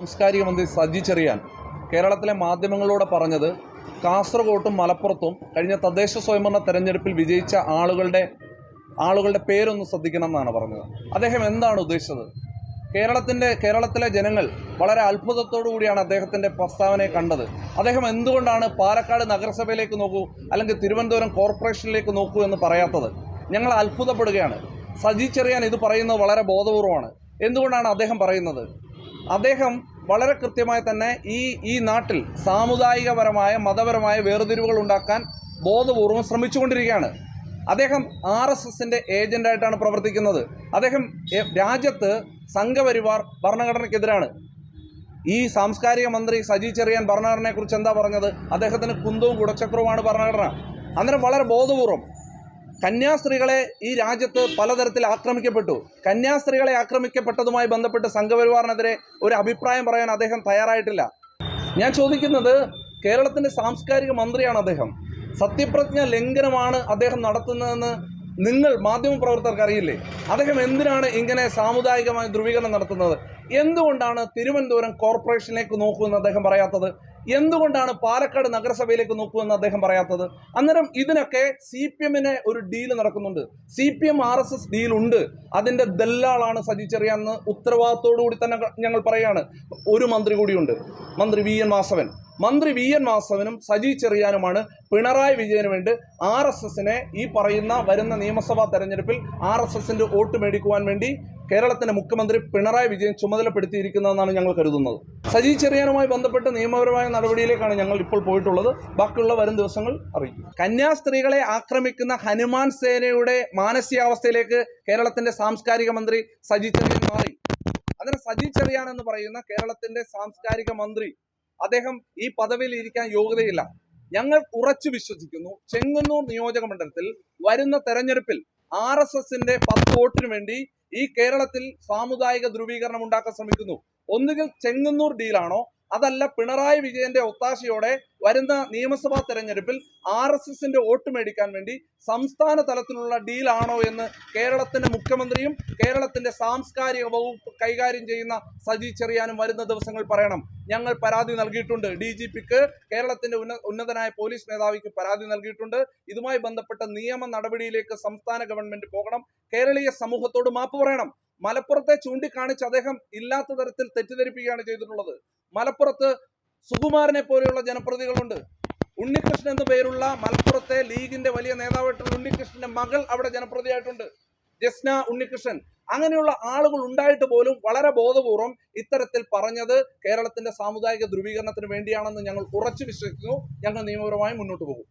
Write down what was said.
സാംസ്കാരിക മന്ത്രി സജി ചെറിയാൻ കേരളത്തിലെ മാധ്യമങ്ങളോട് പറഞ്ഞത് കാസർഗോട്ടും മലപ്പുറത്തും കഴിഞ്ഞ തദ്ദേശ സ്വയംഭരണ തെരഞ്ഞെടുപ്പിൽ വിജയിച്ച ആളുകളുടെ ആളുകളുടെ പേരൊന്ന് ശ്രദ്ധിക്കണം എന്നാണ് പറഞ്ഞത്. അദ്ദേഹം എന്താണ് ഉദ്ദേശിച്ചത്? കേരളത്തിന്റെ കേരളത്തിലെ ജനങ്ങൾ വളരെ അത്ഭുതത്തോടു കൂടിയാണ് അദ്ദേഹത്തിന്റെ പ്രസ്താവനയെ കണ്ടത്. അദ്ദേഹം എന്തുകൊണ്ടാണ് പാലക്കാട് നഗരസഭയിലേക്ക് നോക്കൂ അല്ലെങ്കിൽ തിരുവനന്തപുരം കോർപ്പറേഷനിലേക്ക് നോക്കൂ എന്ന് പറയാത്തത്? ഞങ്ങൾ അത്ഭുതപ്പെടുകയാണ്. സജി ചെറിയാൻ ഇത് പറയുന്നത് വളരെ ബോധപൂർവമാണ്. എന്തുകൊണ്ടാണ് അദ്ദേഹം പറയുന്നത്? അദ്ദേഹം വളരെ കൃത്യമായി തന്നെ ഈ ഈ നാട്ടിൽ സാമുദായികപരമായ മതപരമായ വേർതിരിവുകൾ ഉണ്ടാക്കാൻ ബോധപൂർവം ശ്രമിച്ചുകൊണ്ടിരിക്കുകയാണ്. അദ്ദേഹം ആർ എസ് എസിന്റെ ഏജന്റായിട്ടാണ് പ്രവർത്തിക്കുന്നത്. അദ്ദേഹം രാജ്യത്ത് സംഘപരിവാർ ഭരണഘടനയ്ക്കെതിരാണ്. ഈ സാംസ്കാരിക മന്ത്രി സജി ചെറിയാൻ ഭരണഘടനയെക്കുറിച്ച് എന്താ പറഞ്ഞത്? അദ്ദേഹത്തിന് കുന്തവും കുടച്ചക്രവുമാണ് ഭരണഘടന. അന്നേരം വളരെ ബോധപൂർവം കന്യാസ്ത്രീകളെ ഈ രാജ്യത്ത് പലതരത്തിൽ ആക്രമിക്കപ്പെട്ടു. കന്യാസ്ത്രീകളെ ആക്രമിക്കപ്പെട്ടതുമായി ബന്ധപ്പെട്ട് സംഘപരിവാറിനെതിരെ ഒരു അഭിപ്രായം പറയാൻ അദ്ദേഹം തയ്യാറായിട്ടില്ല. ഞാൻ ചോദിക്കുന്നത് കേരളത്തിന്റെ സാംസ്കാരിക മന്ത്രിയാണ് അദ്ദേഹം. സത്യപ്രജ്ഞ ലംഘനമാണ് അദ്ദേഹം നടത്തുന്നതെന്ന് നിങ്ങൾ മാധ്യമപ്രവർത്തകർക്ക് അറിയില്ലേ? അദ്ദേഹം എന്തിനാണ് ഇങ്ങനെ സാമുദായികമായ ധ്രുവീകരണം നടത്തുന്നത്? എന്തുകൊണ്ടാണ് തിരുവനന്തപുരം കോർപ്പറേഷനിലേക്ക് നോക്കുമെന്ന് അദ്ദേഹം പറയാത്തത്? എന്തുകൊണ്ടാണ് പാലക്കാട് നഗരസഭയിലേക്ക് നോക്കൂ എന്ന് അദ്ദേഹം പറയാത്തത്? അന്നേരം ഇതിനൊക്കെ സി പി എമ്മിന് ഒരു ഡീൽ നടക്കുന്നുണ്ട്. C P M R S S ഡീലുണ്ട്. അതിന്റെ ദല്ലാളാണ് സജി ചെറിയാന്ന് ഉത്തരവാദിത്തോടുകൂടി തന്നെ ഞങ്ങൾ പറയാണ് ഒരു മന്ത്രി കൂടിയുണ്ട്. മന്ത്രി വി എൻ വാസവൻ. മന്ത്രി വി എൻ വാസവനും സജി ചെറിയാനുമാണ് പിണറായി വിജയന് വേണ്ടി ആർ എസ് എസിനെ ഈ പറയുന്ന വരുന്ന നിയമസഭാ തെരഞ്ഞെടുപ്പിൽ ആർ എസ് എസിന്റെ വോട്ട് മേടിക്കുവാൻ വേണ്ടി കേരളത്തിന്റെ മുഖ്യമന്ത്രി പിണറായി വിജയൻ ചുമതലപ്പെടുത്തിയിരിക്കുന്നതെന്നാണ് ഞങ്ങൾ കരുതുന്നത്. സജി ചെറിയാനുമായി ബന്ധപ്പെട്ട നിയമപരമായ നടപടിയിലേക്കാണ് ഞങ്ങൾ ഇപ്പോൾ പോയിട്ടുള്ളത്. ബാക്കിയുള്ള വരും ദിവസങ്ങൾ അറിയിക്കും. കന്യാസ്ത്രീകളെ ആക്രമിക്കുന്ന ഹനുമാൻ സേനയുടെ മാനസികാവസ്ഥയിലേക്ക് കേരളത്തിന്റെ സാംസ്കാരിക മന്ത്രി സജി ചെറിയാൻ മാറി. അതിന് സജി ചെറിയാൻ എന്ന് പറയുന്ന കേരളത്തിന്റെ സാംസ്കാരിക മന്ത്രി അദ്ദേഹം ഈ പദവിയിൽ ഇരിക്കാൻ യോഗ്യതയില്ല. ഞങ്ങൾ ഉറച്ചു വിശ്വസിക്കുന്നു. ചെങ്ങന്നൂർ നിയോജക മണ്ഡലത്തിൽ വരുന്ന തെരഞ്ഞെടുപ്പിൽ ആർ എസ് എസിന്റെ പത്ത് വോട്ടിന് വേണ്ടി ഈ കേരളത്തിൽ സാമുദായിക ധ്രുവീകരണം ഉണ്ടാക്കാൻ ശ്രമിക്കുന്നു. ഒന്നുകിൽ ചെങ്ങന്നൂർ ഡീലാണോ അതല്ല പിണറായി വിജയന്റെ ഒത്താശയോടെ വരുന്ന നിയമസഭാ തെരഞ്ഞെടുപ്പിൽ ആർ എസ് എസിന്റെ വോട്ട് മേടിക്കാൻ വേണ്ടി സംസ്ഥാന തലത്തിലുള്ള ഡീലാണോ എന്ന് കേരളത്തിന്റെ മുഖ്യമന്ത്രിയും കേരളത്തിന്റെ സാംസ്കാരിക വകുപ്പ് കൈകാര്യം ചെയ്യുന്ന സജി ചെറിയാനും വരുന്ന ദിവസങ്ങൾ പറയണം. ഞങ്ങൾ പരാതി നൽകിയിട്ടുണ്ട്. ഡി ജി പിക്ക് കേരളത്തിന്റെ ഉന്നതനായ പോലീസ് മേധാവിക്ക് പരാതി നൽകിയിട്ടുണ്ട്. ഇതുമായി ബന്ധപ്പെട്ട നിയമ നടപടിയിലേക്ക് സംസ്ഥാന ഗവൺമെന്റ് പോകണം. കേരളീയ സമൂഹത്തോട് മാപ്പ് പറയണം. മലപ്പുറത്തെ ചൂണ്ടിക്കാണിച്ച് അദ്ദേഹം ഇല്ലാത്ത തരത്തിൽ തെറ്റിദ്ധരിപ്പിക്കുകയാണ് ചെയ്തിട്ടുള്ളത്. മലപ്പുറത്ത് സുകുമാരനെ പോലെയുള്ള ജനപ്രതികളുണ്ട് ഉണ്ണികൃഷ്ണൻ എന്ന പേരുള്ള മലപ്പുറത്തെ ലീഗിന്റെ വലിയ നേതാവായിട്ടുള്ള ഉണ്ണികൃഷ്ണന്റെ മകൾ അവിടെ ജനപ്രതിയായിട്ടുണ്ട് ജസ്ന ഉണ്ണികൃഷ്ണൻ. അങ്ങനെയുള്ള ആളുകൾ ഉണ്ടായിട്ട് പോലും വളരെ ബോധപൂർവം ഇത്തരത്തിൽ പറഞ്ഞത് കേരളത്തിന്റെ സാമുദായിക ധ്രുവീകരണത്തിന് വേണ്ടിയാണെന്ന് ഞങ്ങൾ ഉറച്ചു വിശ്വസിക്കുന്നു. ഞങ്ങൾ നിയമപരമായി മുന്നോട്ട് പോകും.